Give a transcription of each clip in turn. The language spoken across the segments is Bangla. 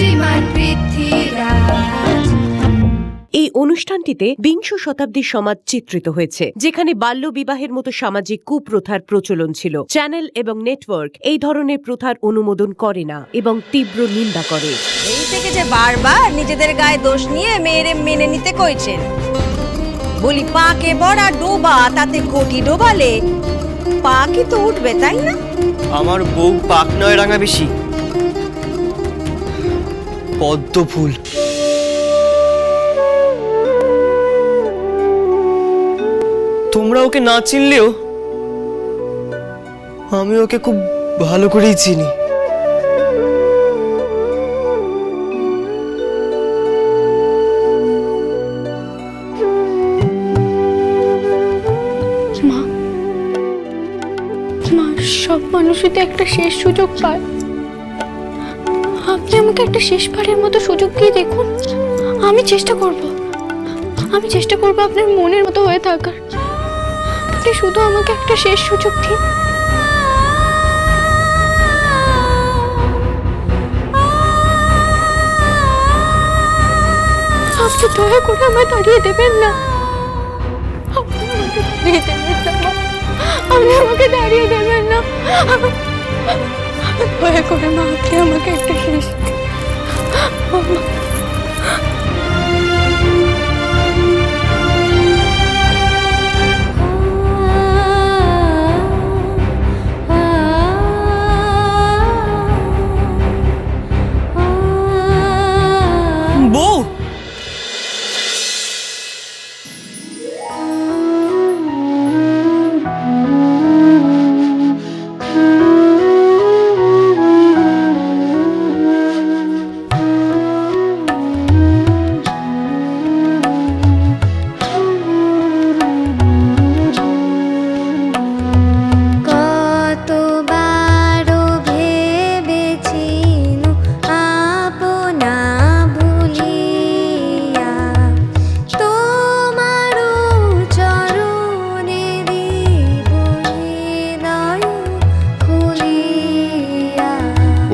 শ্রীমান পৃথ্বীরাজ। এই অনুষ্ঠানটিতে বিংশ শতাব্দীর সমাজ চিত্রিত হয়েছে যেখানে বাল্য বিবাহের মতো সামাজিক কুপ্রথার প্রচলন ছিল। চ্যানেল এবং নেটওয়ার্ক এই ধরনের প্রথার অনুমোদন করে না এবং তীব্র নিন্দা করে। এই থেকে যে বারবার নিজেদের গায়ে দোষ নিয়ে মেয়েরে মেনে নিতে কইছেন। বলি পাকে বড়া ডোবা তাতে ঘটি ডোবালে পা কি তো উঠবে তাই না? আমার বউ পাক নয় রাঙা বেশি পদ্ম ফুল তোমরা ওকে না চিনলেও আমি ওকে খুব ভালো করেই চিনি। সব মানুষই তো একটা শেষ সুযোগ পায়। আপনি আমাকে একটা শেষবারের মতো সুযোগ দিয়ে দেখুন। আমি চেষ্টা করব। আমি চেষ্টা করব আপনার মনের মতো হয়ে থাকার। আপনি শুধু আমাকে একটা শেষ সুযোগ দিন। আপনি দয়া করে আমায় তাড়িয়ে দেবেন না। আপনি আমাকে তাড়িয়ে দেবেন না। আপনি আমাকে দাঁড়িয়ে দেবেন না। দয়া করে মা আপনি আমাকে একটা শেষ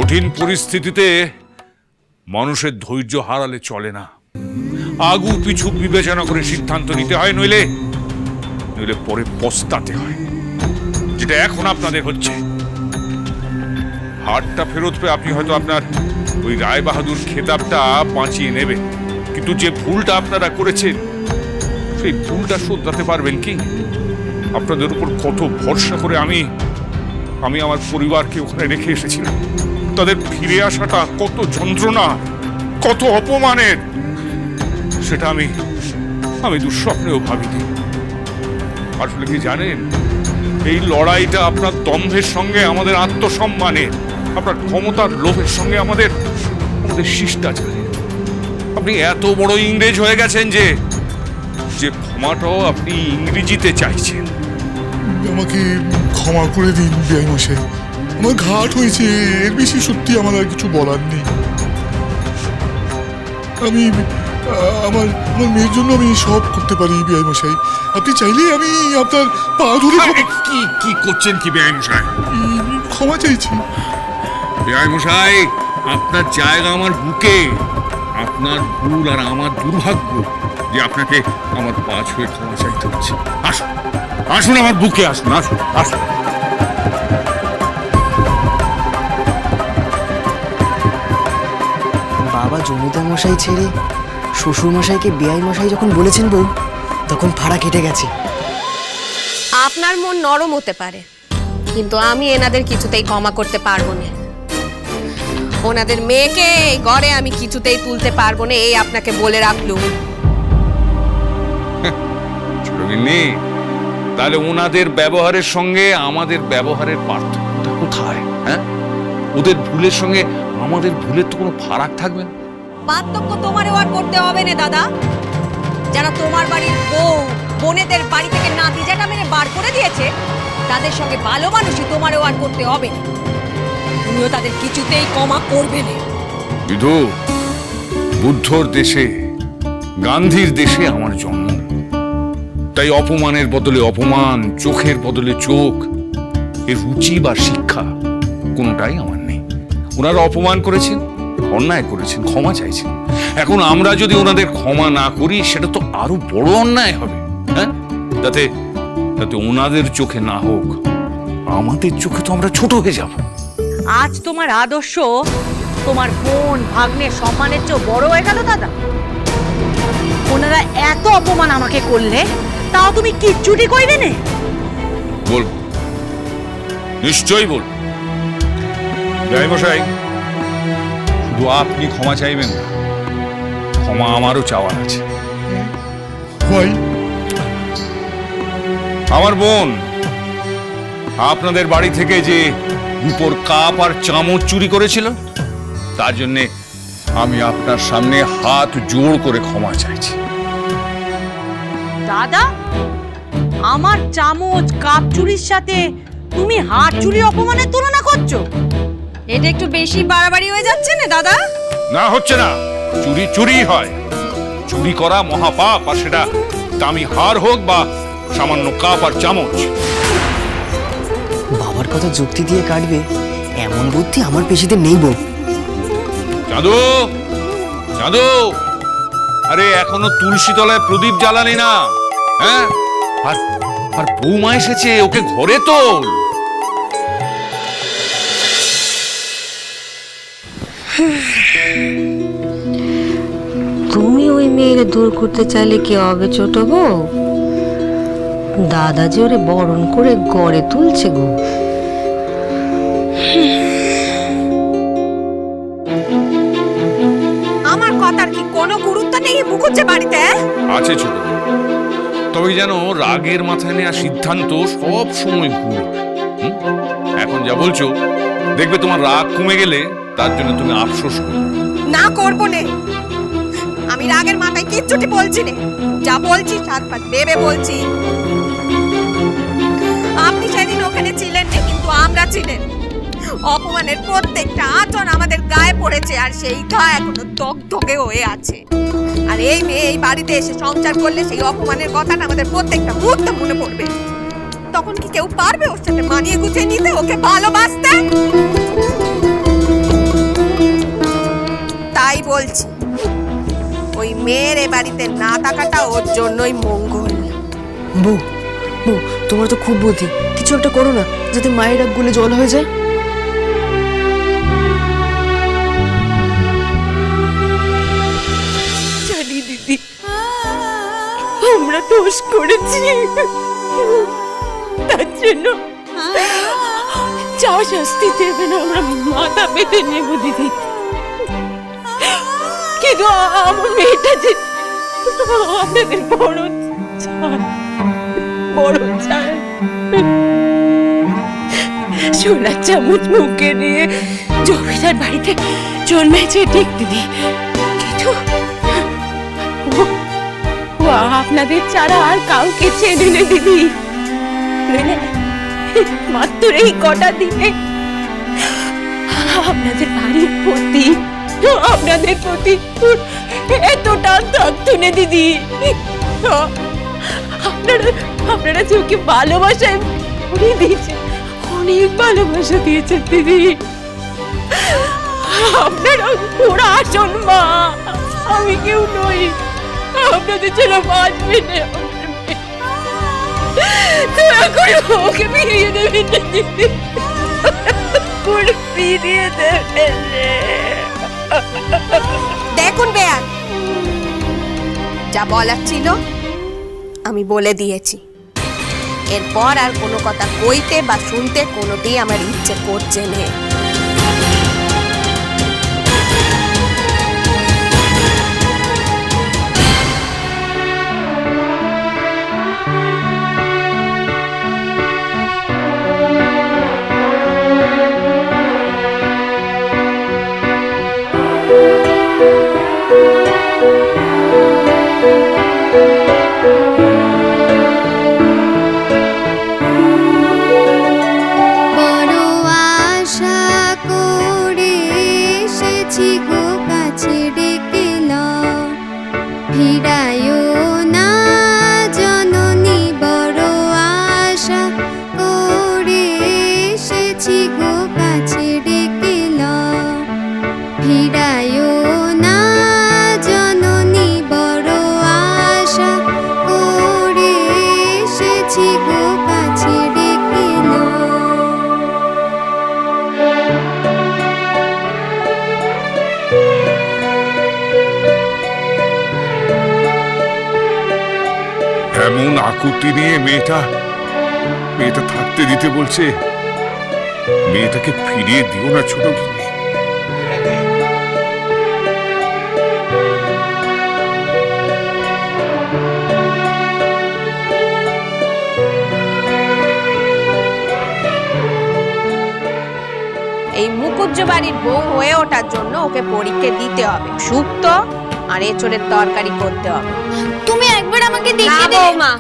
কঠিন পরিস্থিতিতে মানুষের ধৈর্য হারালে চলে না। আগু পিছু বিবেচনা করে সিদ্ধান্ত নিতে হয়, নইলে নইলে পরে পস্তাতে হয়, যেটা এখন আপনাদের হচ্ছে। হারটা ফেরত পেয়ে আপনি হয়তো আপনার ওই রায় বাহাদুর খেতাবটা বাঁচিয়ে নেবেন। কিন্তু যে ভুলটা আপনারা করেছেন, সেই ভুলটা শোধরাতে পারবেন কি? আপনাদের উপর কত ভরসা করে আমি আমি আমার পরিবারকে ওখানে রেখে এসেছিলাম। তাদের ফিরে আসাটা কত যন্ত্রণা, কত অপমানের, সেটা আমি আমি দুঃস্বপ্নেও ভাবিনি। আসলে কি জানেন, এই লড়াইটা আপনার দম্ভের সঙ্গে, আমাদের আত্মসম্মানের আপনার ক্ষমতার লোভের সঙ্গে আমাদের আমাদের শিষ্টাচারের আপনি এত বড় ইংরেজ হয়ে গেছেন যে যে ক্ষমাটাও আপনি ইংরেজিতে চাইছেন। আমাকে ক্ষমা করে দিন বিআই মশাই আমার ঘাট হয়েছে এর বেশি সত্যি আমার আর কিছু বলার নেই। আমি আমার আমার মেয়ের জন্য আমি সব করতে পারি বিআই মশাই আপনি চাইলে আমি আপনার পা ধরে কি কি করছেন কি বেআইন মশাই ক্ষমা চাইছি। বেআই মশাই আপনার জায়গা আমার বুকে। আপনার ভুল আর আমার দুর্ভাগ্য। যে আপনাকে আমার পা ছুঁয়ে ক্ষমা চাইতে হচ্ছে আসুন আসুন আমার বুকে আসুন আসুন আসুন। বাবা জমিদার মশাই ছেড়ে শ্বশুর মশাইকে বেআই মশাই যখন বলেছেন বউ তখন ফাড়া কেটে গেছে। আপনার মন নরম হতে পারে কিন্তু আমি এনাদের কিছুতেই ক্ষমা করতে পারব না। ওনাদের মেয়েকে এই ঘরে আমি কিছুতেই তুলতে পারব না এই আপনাকে বলে রাখলুম। ছোটগিন্নি তাহলে ওনাদের ব্যবহারের সঙ্গে আমাদের ব্যবহারের পার্থক্যটা কোথায় হ্যাঁ? ওদের ভুলের সঙ্গে আমাদের ভুলের তো কোনো ফারাক থাকবে না। পার্থক্য তোমারও আর করতে হবে না দাদা। যারা তোমার বাড়ির বউ বোনেদের বাড়ি থেকে নাতি যেটা মেরে বার করে দিয়েছে তাদের সঙ্গে ভালো মানুষই তোমারও আর করতে হবে না। তুমিও তাদের কিছুতেই ক্ষমা করবে না। বিধু বুদ্ধর দেশে গান্ধীর দেশে আমার জন্ম। তাই অপমানের বদলে অপমান, চোখের বদলে চোখ। এর রুচি বা শিক্ষা কোনোটাই আমার নেই। ওনারা অপমান করেছেন, অন্যায় করেছেন, ক্ষমা চাইছেন। এখন আমরা যদি ওনাদের ক্ষমা না করি, সেটা তো আরও বড় অন্যায় হবে হ্যাঁ? যাতে যাতে ওনাদের চোখে না হোক, আমাদের চোখে তো আমরা ছোট হয়ে যাব। আজ তোমার আদর্শ, তোমার বোন ভাগ্নের সম্মানের চেয়েও বড় হয়ে গেল দাদা। ওনারা এত অপমান আমাকে করলে তাও তুমি কিচ্ছুটি কইবে নে? বলব নিশ্চয়ই বলব মশাই শুধু আপনি ক্ষমা চাইবেন ক্ষমা আমারও চাওয়ার আছে। আমার বোন আপনাদের বাড়ি থেকে যে উপর কাপ আর চামচ চুরি করেছিল তার জন্যে আমি আপনার সামনে হাত জোড় করে ক্ষমা চাইছি। দাদা আমার চামচ কাপ চুরির সাথে তুমি হাত চুরি অপমানের তুলনা করছ। এটা একটু বেশি বাড়াবাড়ি হয়ে যাচ্ছে না দাদা? না হচ্ছে না। চুরি চুরি হয়। চুরি করা মহাপাপ আর সেটা দামি হার হোক বা সামান্য কাপ আর চামচ। বাবার কথা যুক্তি দিয়ে কাটবে এমন বুদ্ধি আমার পেশিতে নেই বউ। চাঁদু চাঁদু আরে, এখনও তুলসী তলায় প্রদীপ জ্বালানি না। হ্যাঁ? আর আর বৌমা এসেছে, ওকে ঘরে তোল। তুমি ওই মেয়েকে দূর করতে চাইলে কি হবে ছোট বউ? দাদা যে ওরে বরণ করে গড়ে তুলছে গো। আছে ছোট তবে যেন রাগের মাথায় নেওয়া সিদ্ধান্ত সব সময় ভুল। এখন যা বলছো, দেখবে তোমার রাগ কমে গেলে তার জন্য তুমি আফসোস করবে। না করব নে। আমি রাগের মাথায় কিচ্ছুটি বলছি নে। যা বলছি সাত পাত ভেবে বলছি। আপনি সেদিন ওখানে ছিলেন না, কিন্তু আমরা ছিলেন। অপমানের প্রত্যেকটা আচরণ আমাদের গায়ে পড়েছে আর সেই গা এখনও দগদগে হয়ে আছে। আর এই মেয়ে এই বাড়িতে এসে সংসার করলে সেই অপমানের কথাটা আমাদের প্রত্যেকটা মুহূর্তে মনে পড়বে। তখন কি কেউ পারবে ওর সাথে মানিয়ে গুছিয়ে নিতে, ওকে ভালোবাসতে? তাই বলছি, ওই মেয়ের এ বাড়িতে না থাকাটা ওর জন্যই মঙ্গল। বউ বউ, তোমার তো খুব বুদ্ধি। কিছু একটা করো না, যাতে মায়ের রাগ গুলে জল হয়ে যায়। আমরা দোষ করেছি। তার জন্য যা শাস্তি দেবেন আমরা মাথা পেতে নেব দিদি। কিন্তু আমার মেয়েটা যে আপনাদের বড় বড় চান সোনার চামচ মুখে নিয়ে জমিদার বাড়িতে জন্মেছে ঠিক দিদি। কিন্তু আপনাদের ছাড়া আর কাউকে চেনে না দিদি। মাত্র এই কটা দিনে আপনাদের বাড়ির প্রতি, আপনাদের প্রতি এতটা থাকতো না দিদি। আপনারা আপনারা ওকে ভালোবাসায় ভরে দিয়েছেন, অনেক ভালোবাসা দিয়েছেন, দিদি। আপনারা ওরা আসন মা, আমি কেউ নই। আপনাদের ছাড়া বাঁচবে না দয়া করে ওকে ফিরিয়ে দেবেন দিদি ফিরিয়ে দেবেন দেখুন বেয়ান যা বলার ছিল আমি বলে দিয়েছি। এরপর আর কোনো কথা কইতে বা শুনতে কোনোটি আমার ইচ্ছে করছে না। Peter. আকুতি নিয়ে মেয়েটা মেয়েটা থাকতে দিতে বলছে। মেয়েটাকে ফিরিয়ে দিও না ছোট গিন্নি। এই মুকুজ্জ বাড়ির বউ হয়ে ওঠার জন্য ওকে পরীক্ষা দিতে হবে। শুক্ত আর এচড়ের তরকারি করতে হবে। তুমি একবার আমাকে দেখিয়ে দে। বৌমা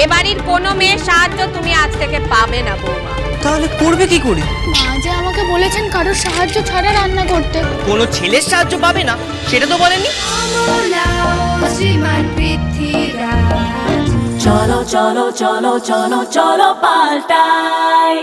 এ বাড়ির কোনো মেয়ের সাহায্য তুমি আজ থেকে পাবে না বৌমা। তাহলে করবে কি করে? মা যে আমাকে বলেছেন কারোর সাহায্য ছাড়া রান্না করতে। কোনো ছেলের সাহায্য পাবে না? সেটা তো বলেনি আমলাও চলো চলো চলো চলো চলো পাল্টাই।